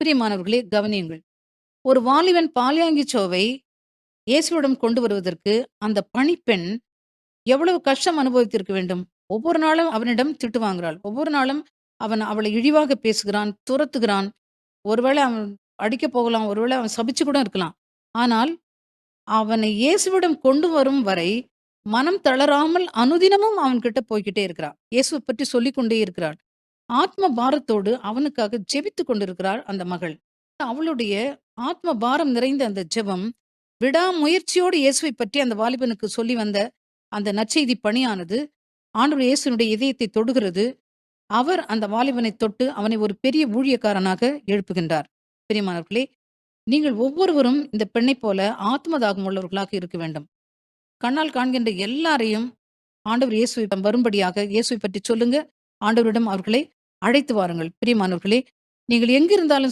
பிரியமானவர்களே கவனியுங்கள். ஒரு வாலிபன் பாலியாங்கிச்சோவை இயேசுவிடம் கொண்டு வருவதற்கு அந்த பணிப்பெண் எவ்வளவு கஷ்டம் அனுபவித்திருக்க வேண்டும். ஒவ்வொரு நாளும் அவனிடம் திட்டு வாங்குறாள். ஒவ்வொரு நாளும் அவன் அவளை இழிவாக பேசுகிறான், துரத்துகிறான். ஒருவேளை அவன் அடிக்கப் போகலாம். ஒருவேளை அவன் சபிச்சு கூட இருக்கலாம். ஆனால் அவனை இயேசுவிடம் கொண்டு வரும் வரை மனம் தளராமல் அனுதினமும் அவன்கிட்ட போய்கிட்டே இருக்கிறா. இயேசுவை பற்றி சொல்லிக்கொண்டே இருக்கிறாள். ஆத்ம பாரத்தோடு அவனுக்காக ஜெபித்துக் கொண்டிருக்கிறாள் அந்த மகள். அவளுடைய ஆத்ம பாரம் நிறைந்த அந்த ஜெபம், விடாமுயற்சியோடு இயேசுவை பற்றி அந்த வாலிபனுக்கு சொல்லி வந்த அந்த நற்செய்தி பணியானது, ஆண்டவர் இயேசுனுடைய இதயத்தை தொடுகிறது. அவர் அந்த வாலிபனை தொட்டு அவனை ஒரு பெரிய ஊழியக்காரனாக எழுப்புகின்றார். பெரியமானவர்களே நீங்கள் ஒவ்வொருவரும் இந்த பெண்ணைப் போல ஆத்மதாகம் உள்ளவர்களாக இருக்க வேண்டும். கண்ணால் காண்கின்ற எல்லாரையும் ஆண்டவர் இயேசுவிடம் வரும்படியாக இயேசுவை பற்றி சொல்லுங்க. ஆண்டவரிடம் அவர்களை அழைத்து வாருங்கள். பிரியமானவர்களே, நீங்கள் எங்கிருந்தாலும்